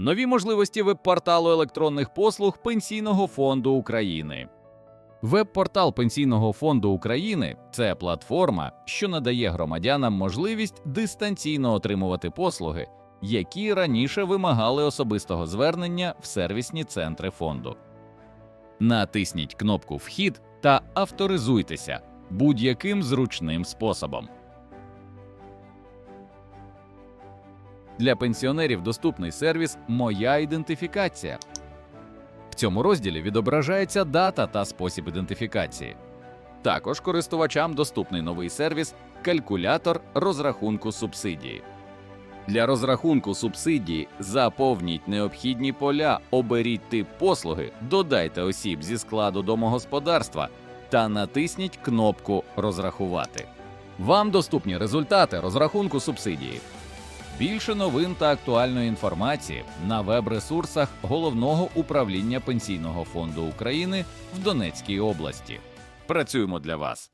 Нові можливості веб-порталу електронних послуг Пенсійного фонду України. Веб-портал Пенсійного фонду України це платформа, що надає громадянам можливість дистанційно отримувати послуги, які раніше вимагали особистого звернення в сервісні центри фонду. Натисніть кнопку Вхід та авторизуйтеся будь-яким зручним способом. Для пенсіонерів доступний сервіс Моя ідентифікація. В цьому розділі відображається дата та спосіб ідентифікації. Також користувачам доступний новий сервіс Калькулятор розрахунку субсидії. Для розрахунку субсидії заповніть необхідні поля, оберіть тип послуги, додайте осіб зі складу домогосподарства та натисніть кнопку Розрахувати. Вам доступні результати розрахунку субсидії. Більше новин та актуальної інформації на веб-ресурсах Головного управління Пенсійного фонду України в Донецькій області. Працюємо для вас.